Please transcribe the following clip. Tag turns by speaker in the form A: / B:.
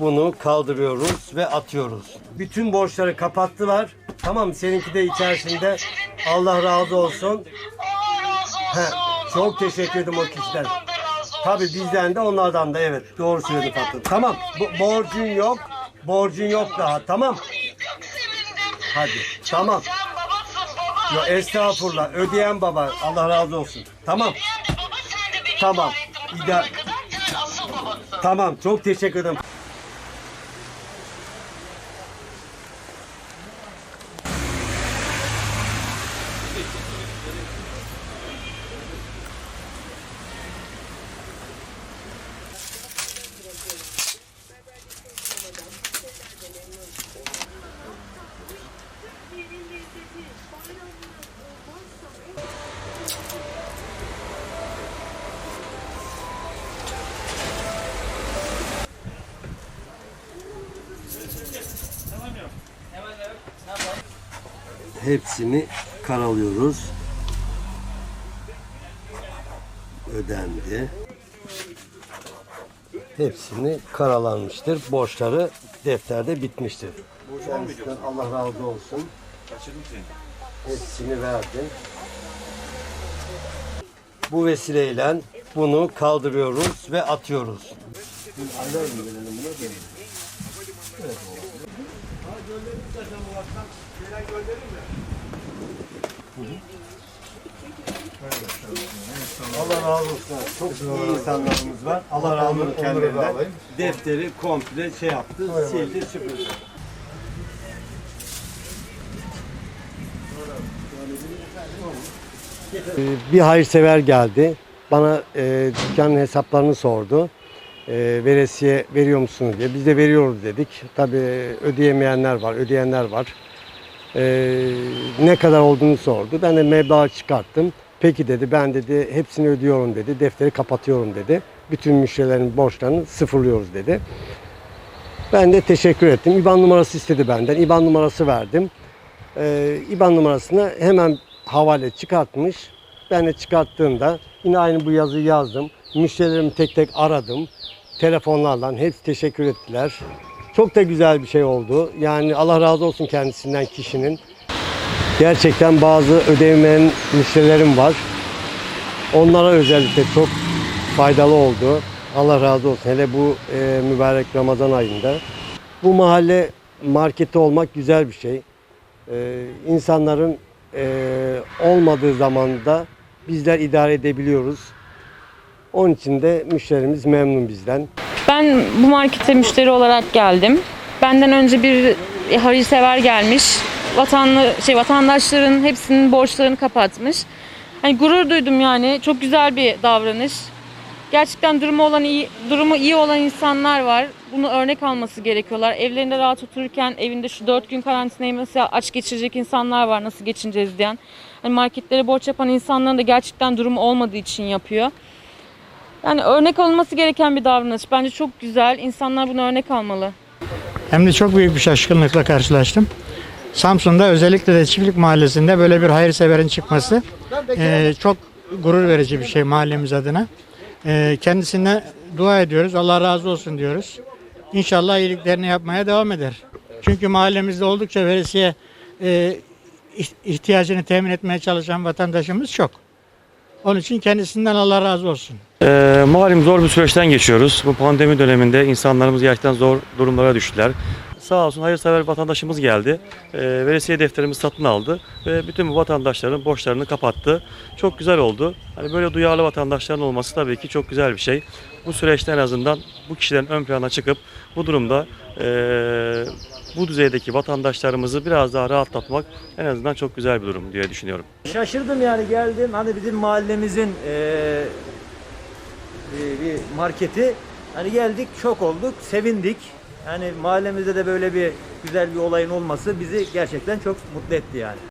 A: bunu kaldırıyoruz ve atıyoruz. Bütün borçları kapattılar. Tamam seninki de içerisinde. Allah razı olsun. He, çok teşekkür ederim o
B: olsun.
A: Tabii bizden de onlardan da evet. Doğru söyledin
B: Aynen.
A: Fatih. Tamam. Bu, borcun yok. Borcun yok daha. Tamam. Hadi. Tamam. Yo, estağfurullah. Ödeyen baba. Allah razı olsun. Tamam. Tamam. İda-. Tamam. Çok teşekkür ederim. Hepsini karalıyoruz. Ödendi. Hepsini karalanmıştır. Borçları defterde bitmiştir. Kendisinden Allah razı olsun. Hepsini verdim. Bu vesileyle bunu kaldırıyoruz ve atıyoruz. Allah razı olsun. Çok iyi insanlarımız var. Allah razı olsun kendilerinden. Defteri komple şey yaptı, sildi, süpürdü. Ee, Bir hayırsever geldi. Bana e, dükkanın hesaplarını sordu. E, veresiye veriyor musunuz diye. Biz de veriyoruz dedik. Tabii ödeyemeyenler var, ödeyenler var. E, ne kadar olduğunu sordu. Ben de meblağı çıkarttım. Peki dedi ben dedi hepsini ödüyorum dedi. Defteri kapatıyorum dedi. Bütün müşterilerin borçlarını sıfırlıyoruz dedi. Ben de teşekkür ettim. İban numarası istedi benden. İban numarası verdim. Ee, İban numarasını hemen havale çıkartmış. Ben de çıkarttığımda yine aynı bu yazıyı yazdım. Müşterilerimi tek tek aradım. Telefonlarla hepsi teşekkür ettiler. Çok da güzel bir şey oldu. Yani Allah razı olsun kendisinden kişinin. Gerçekten bazı ödemeyen müşterilerim var. Onlara özellikle çok faydalı oldu. Allah razı olsun. Hele bu e, mübarek Ramazan ayında. Bu mahalle marketi olmak güzel bir şey. E, insanların e, olmadığı zamanda bizler idare edebiliyoruz. Onun için de müşterimiz memnun bizden.
C: Ben bu markete müşteri olarak geldim. Benden önce bir hayırsever gelmiş. Vatanlı şey vatandaşların hepsinin borçlarını kapatmış. Hani gurur duydum yani. Çok güzel bir davranış. Gerçekten durumu olan iyi, durumu iyi olan insanlar var. Bunu örnek alması gerekiyorlar. Evlerinde rahat otururken evinde şu dört gün karantinayı mesela aç geçirecek insanlar var. Nasıl geçineceğiz diyen. Hani marketlere borç yapan insanların da gerçekten durumu olmadığı için yapıyor. Yani örnek alınması gereken bir davranış. Bence çok güzel. İnsanlar bunu örnek almalı.
D: Hem de çok büyük bir şaşkınlıkla karşılaştım. Samsun'da özellikle de Çiftlik Mahallesi'nde böyle bir hayırseverin çıkması eee, çok gurur verici bir şey mahallemiz adına. Eee, kendisine dua ediyoruz. Allah razı olsun diyoruz. İnşallah iyiliklerini yapmaya devam eder. Çünkü mahallemizde oldukça veresiye iht- ihtiyacını temin etmeye çalışan vatandaşımız çok. Onun için kendisinden Allah razı olsun.
E: Ee, malum zor bir süreçten geçiyoruz. Bu pandemi döneminde insanlarımız gerçekten zor durumlara düştüler. Sağ olsun hayırsever vatandaşımız geldi. Ee, veresiye defterimizi satın aldı ve bütün bu vatandaşların borçlarını kapattı. Çok güzel oldu. Hani böyle duyarlı vatandaşların olması tabii ki çok güzel bir şey. Bu süreçte en azından bu kişilerin ön plana çıkıp bu durumda ee, bu düzeydeki vatandaşlarımızı biraz daha rahatlatmak en azından çok güzel bir durum diye düşünüyorum.
F: Şaşırdım yani geldim hani bizim mahallemizin bir- bir marketi hani geldik şok olduk sevindik. Yani mahallemizde de böyle bir güzel bir olayın olması bizi gerçekten çok mutlu etti yani.